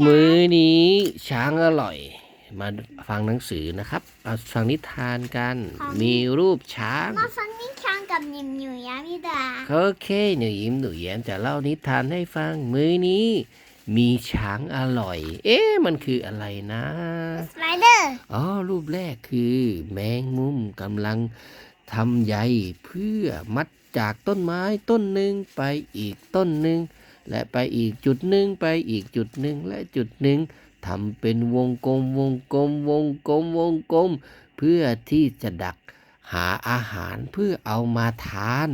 มื้อนี้ช้างอร่อย มาฟังหนังสือนะครับเอาฟังนิทานกันมีรูปช้าง มาฟังนิทานกับนิมหนูยามิดา โอเคหนูยิ้มหนูแย้มจะเล่านิทานให้ฟัง มื้อนี้ มีช้างอร่อย เอ๊ะมันคืออะไรนะ สไลเดอร์ อ๋อรูปแรกคือแมงมุมกำลังทำใยเพื่อมัดจากต้นไม้ต้นหนึ่งไปอีกต้นหนึ่ง และไปอีกจุดหนึ่งไปอีกจุดหนึ่งและจุดหนึ่งทำเป็นวงกลมวงกลมวงกลมวงกลม เพื่อที่จะดักหาอาหารเพื่อเอามาทาน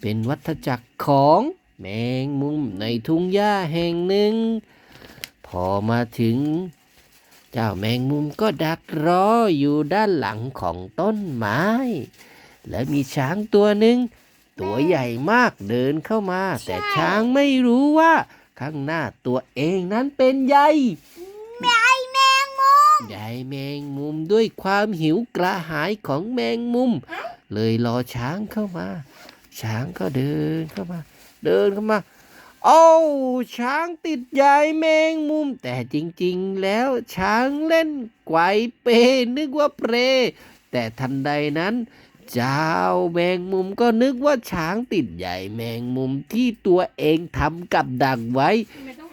เป็นวัฏจักรของแมงมุมในทุ่งหญ้าแห่งหนึ่ง พอมาถึง เจ้าแมงมุมก็ดักรออยู่ด้านหลังของต้นไม้ และมีช้างตัวหนึ่ง ตัวใหญ่มากเดินเข้ามา แต่ช้างไม่รู้ว่า ข้างหน้าตัวเองนั้นเป็นใยใยแมงมุมใยแมงมุมด้วยความหิวกระหายของแมงมุม เลยรอช้างเข้ามา ช้างก็เดินเข้ามา เดินเข้ามาโอ้าช้างติดใยแมงมุม แต่จริงๆ แล้วช้างเล่นไกวเปนึกว่าเปร แต่ทันใดนั้น เจ้าแมงมุมก็นึกว่าช้างติดใยแมงมุมที่ตัวเองทำกับดักไว้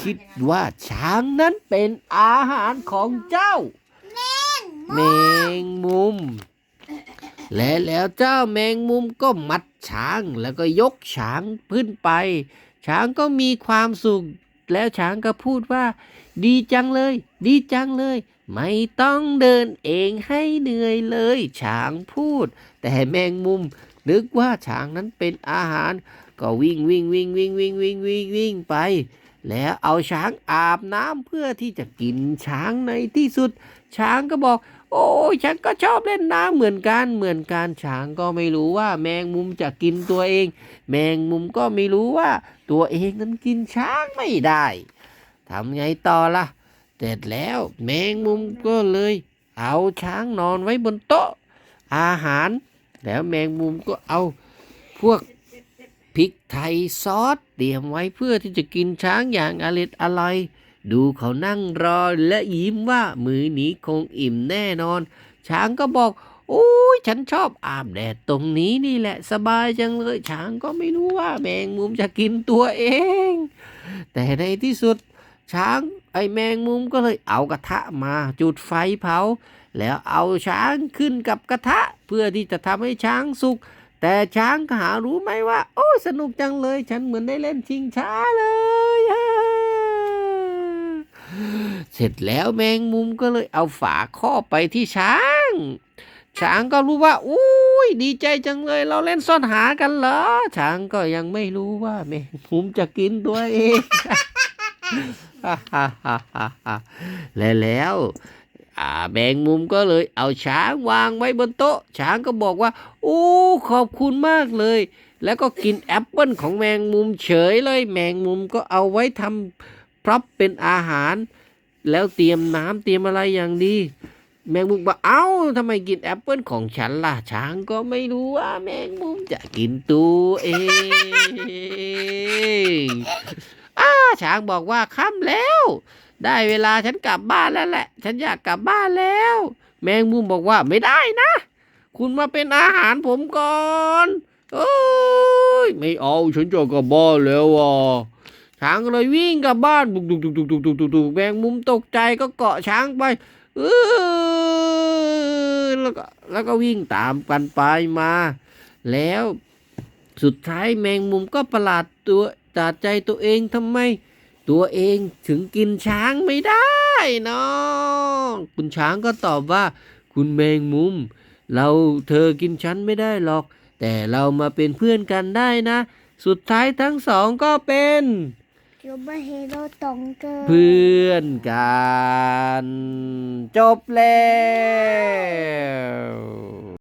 คิดว่าช้างนั้นเป็นอาหารของเจ้า แมงมุม และแล้วเจ้าแมงมุมก็มัดช้างแล้วก็ยกช้างขึ้นไป ช้างก็มีความสุข แล้วช้างก็พูดว่า ดีจังเลย ดีจังเลย ไม่ต้องเดินเองให้เหนื่อยเลย ช้างพูด แต่แมงมุม นึกว่าช้างนั้นเป็นอาหาร ก็วิ่งวิ่งวิ่งวิ่งวิ่งวิ่งวิ่งวิ่งไป แล้วเอาช้างอาบน้ำเพื่อที่จะกินช้างในที่สุด ช้างก็บอก โอ้ยฉันก็ชอบเล่นน้ำเหมือนกันเหมือนกันช้างก็ไม่รู้ว่าแมงมุมจะกินตัวเอง แมงมุมก็ไม่รู้ว่าตัวเองนั้นกินช้างไม่ได้ทำไงต่อล่ะเสร็จแล้วแมงมุมก็เลย เอาช้างนอนไว้บนโต๊ะ อาหาร แล้วแมงมุมก็เอาพวก พริกไทยซอสเตรียมไว้เพื่อที่จะกินช้างอย่างอร็ดอร่อย ดูเขานั่งรอและยิ้มว่ามือนี้คงอิ่มแน่นอน ช้างก็บอกโอ้ยฉันชอบอาบแดดตรงนี้นี่แหละสบายจังเลย ช้างก็ไม่รู้ว่าแมงมุมจะกินตัวเอง แต่ในที่สุด ช้างไอแมงมุมก็เลยเอากระทะมาจุดไฟเผา แล้วเอาช้างขึ้นกับกระทะ เพื่อที่จะทำให้ช้างสุก แต่ช้างหารู้ไหมว่า โอ้สนุกจังเลย ฉันเหมือนได้เล่นชิงช้าเลย เสร็จแล้วแมงมุมก็เลยเอาฝาครอบไปที่ช้าง ช้างก็รู้ว่าอุ้ยดีใจจังเลย เราเล่นซ่อนหากันเหรอ ช้างก็ยังไม่รู้ว่าแมงมุมจะกินตัวเองและแล้วอ่าแมงมุมก็เลยเอาช้างวางไว้บนโต๊ะ ช้างก็บอกว่า โอ้ขอบคุณมากเลย แล้วก็กินแอปเปิลของแมงมุมเฉยเลย แมงมุมก็เอาไว้ทำพร็อพเป็นอาหาร แล้วเตรียมน้ำเตรียมอะไรอย่างดี แมงมุมบอกเอ้าทำไมกินแอปเปิลของฉันล่ะ ช้างก็ไม่รู้ว่า แมงมุมจะกินตัวเองอ้าช้างบอกว่าค่ำแล้ว ได้เวลาฉันกลับบ้านแล้วแหละ ฉันอยากกลับบ้านแล้ว แมงมุมบอกว่าไม่ได้นะ คุณมาเป็นอาหารผมก่อนเอ้ยไม่เอาฉันจะกลับบ้านแล้วอะช้างเลยวิ่งกลับบ้านตุกตุกตุกตุกตุกตุกตุกตุกแมงมุมตกใจก็เกาะช้างไปเออแล้วก็แล้วก็วิ่งตามกันไปมา แล้วสุดท้ายแมงมุมก็ประหลาดตัวจาดใจตัวเองทำไม ตัวเองถึงกินช้างไม่ได้เนาะคุณช้างก็ตอบว่า คุณแมงมุม เราเธอกินฉันไม่ได้หรอก แต่เรามาเป็นเพื่อนกันได้นะ สุดท้ายทั้งสองก็เป็นยูเบอร์เฮโร่ตองเกอร์เพื่อนกัน จบแล้ว